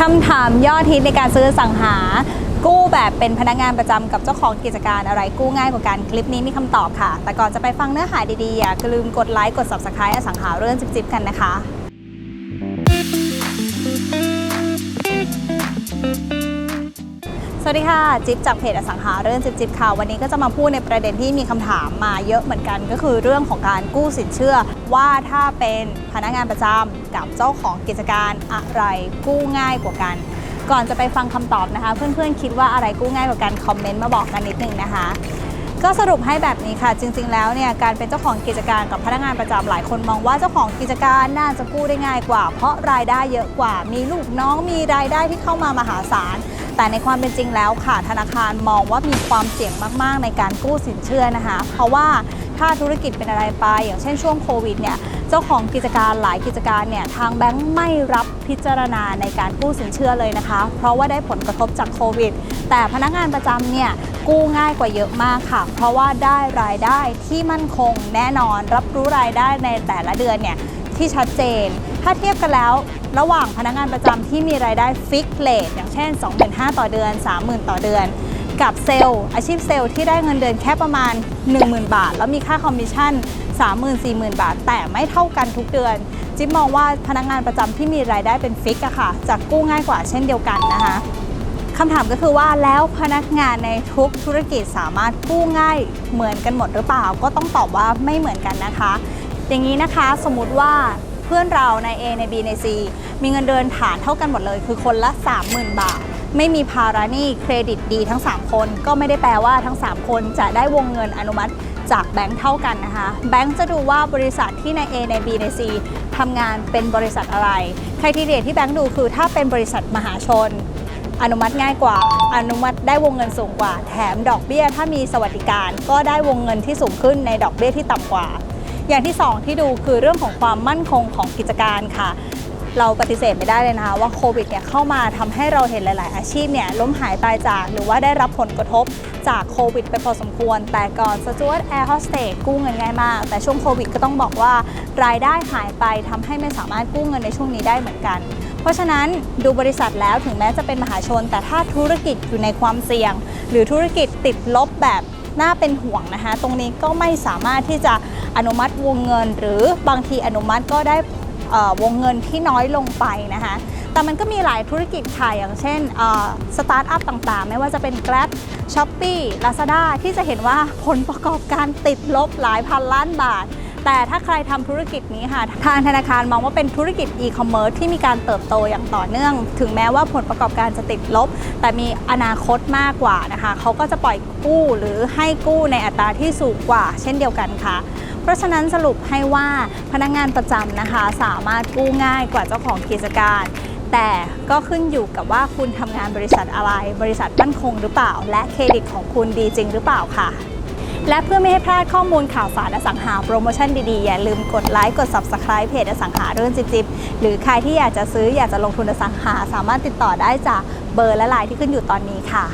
คำถามยอดฮิตในการซื้อสังหา กู้แบบเป็นพนักงานประจำกับเจ้าของกิจการอะไรกู้ง่ายกว่ากันคลิปนี้มีคำตอบค่ะ แต่ก่อนจะไปฟังเนื้อหาดีๆอย่าลืมกดไลค์กด subscribe อสังหาเรื่องจิบๆกันนะคะ สวัสดีค่ะ จิ๊บจากเพจอสังหาเรื่องจิ๊บจิ๊บค่ะ วันนี้ก็จะมาพูดในประเด็นที่มีคำถามมาเยอะเหมือนกัน ก็คือเรื่องของการกู้สินเชื่อ ว่าถ้าเป็นพนักงานประจำกับเจ้าของกิจการอะไรกู้ง่ายกว่ากัน ก่อนจะไปฟังคำตอบนะคะ เพื่อนๆคิดว่าอะไรกู้ง่ายกว่ากันคอมเมนต์มาบอกกันนิดนึงนะคะก็สรุปให้แบบนี้ค่ะ จริง ๆ แล้วเนี่ยการเป็นเจ้าของกิจการกับพนักงานประจำหลายคนมองว่าเจ้าของกิจการน่าจะกู้ได้ง่ายกว่า เพราะรายได้เยอะกว่า มีลูกน้องมีรายได้ที่เข้ามามหาศาล แต่ในความเป็นจริงแล้วค่ะ ธนาคารมองว่ามีความเสี่ยงมากๆ ในการกู้สินเชื่อนะคะ เพราะว่าถ้าธุรกิจเป็นอะไรไป อย่างเช่นช่วงโควิดเนี่ยเจ้าของกิจการหลายกิจการเนี่ยทางแบงค์ไม่รับพิจารณาในการกู้สินเชื่อเลยนะคะ เพราะว่าได้ผลกระทบจากโควิด แต่พนักงานประจำเนี่ยกู้ง่ายกว่าเยอะมากค่ะ เพราะว่าได้รายได้ที่มั่นคงแน่นอนรับรู้รายได้ในแต่ละเดือนเนี่ย ที่ชัดเจน ถ้าเทียบกันแล้วระหว่างพนักงานประจำที่มีรายได้ฟิกเลทอย่างเช่น 25,000 ต่อเดือน 30,000 ต่อเดือน กับเซลล์อาชีพเซลล์ที่ได้เงินเดือนแค่ประมาณ 10,000 บาท แล้วมีค่าคอมมิชชั่น 30,000 40,000 บาท แต่ไม่เท่ากันทุกเดือน จิ๊บมองว่าพนักงานประจำที่มีรายได้เป็นฟิกอะค่ะจะกู้ง่ายกว่าเช่นเดียวกันนะคะคำถามก็คือว่าแล้วพนักงานในทุกธุรกิจสามารถกู้ง่ายเหมือนกันหมดหรือเปล่า ก็ต้องตอบว่าไม่เหมือนกันนะคะ อย่างนี้นะคะสมมุติว่าเพื่อนเราใน A ใน B ใน C มีเงินเดือนฐานเท่ากันหมดเลย คือคนละ 30,000 บาท ไม่มีภาระหนี้เครดิตดีทั้ง 3 คน ก็ไม่ได้แปลว่าทั้ง 3 คนจะได้วงเงินอนุมัติจากแบงค์เท่ากันนะคะ แบงค์จะดูว่าบริษัทที่ใน A ใน B ใน C ทำงานเป็นบริษัทอะไรใครทีเดียที่แบงค์ดูคือถ้าเป็นบริษัทมหาชน อนุมัติง่ายกว่า อนุมัติได้วงเงินสูงกว่า แถมดอกเบี้ยถ้ามีสวัสดิการ ก็ได้วงเงินที่สูงขึ้นในดอกเบี้ยที่ต่ำกว่า อย่างที่ 2 ที่ดูคือเรื่องของความมั่นคงของกิจการค่ะ เราปฏิเสธไม่ได้เลยนะคะว่าโควิดเนี่ยเข้ามาทำให้เราเห็นหลาย ๆ อาชีพเนี่ยล้มหายตายจากหรือว่าได้รับผลกระทบจากโควิดไปพอสมควร แต่ก่อนสจวตแอร์โฮสเตสกู้เงินง่ายมาก แต่ช่วงโควิดก็ต้องบอกว่ารายได้หายไปทำให้ไม่สามารถกู้เงินในช่วงนี้ได้เหมือนกัน เพราะฉะนั้นดูบริษัทแล้วถึงแม้จะเป็นมหาชน แต่ถ้าธุรกิจอยู่ในความเสี่ยง หรือธุรกิจติดลบแบบ น่าเป็นห่วงนะคะ ตรงนี้ก็ไม่สามารถที่จะอนุมัติวงเงิน หรือบางทีอนุมัติก็ได้วงเงินที่น้อยลงไปนะคะ แต่มันก็มีหลายธุรกิจค่ะอย่างเช่นสตาร์ทอัพต่างๆ ไม่ว่าจะเป็น Grab s h o p e e Lazada ที่จะเห็นว่าผลประกอบการติดลบหลายพันล้านบาท แต่ถ้าใครทำธุรกิจนี้ค่ะ ทางธนาคารมองว่าเป็นธุรกิจอีคอมเมิร์ซที่มีการเติบโตอย่างต่อเนื่อง ถึงแม้ว่าผลประกอบการจะติดลบ แต่มีอนาคตมากกว่านะคะ เขาก็จะปล่อยกู้หรือให้กู้ในอัตราที่สูงกว่า เช่นเดียวกันค่ะ เพราะฉะนั้นสรุปให้ว่าพนักงานประจำนะคะ สามารถกู้ง่ายกว่าเจ้าของกิจการแต่ก็ขึ้นอยู่กับว่าคุณทำงานบริษัทอะไร บริษัทมั่นคงหรือเปล่า และเครดิตของคุณดีจริงหรือเปล่าค่ะ และเพื่อไม่ให้พลาดข้อมูลข่าวสารอสังหาโปรโมชั่นดีๆ อย่าลืมกดไลค์กด Subscribe เพจอสังหาเรื่องจิบๆ หรือใครที่อยากจะซื้ออยากจะลงทุนอสังหา สามารถติดต่อได้จากเบอร์และไลน์ที่ขึ้นอยู่ตอนนี้ค่ะ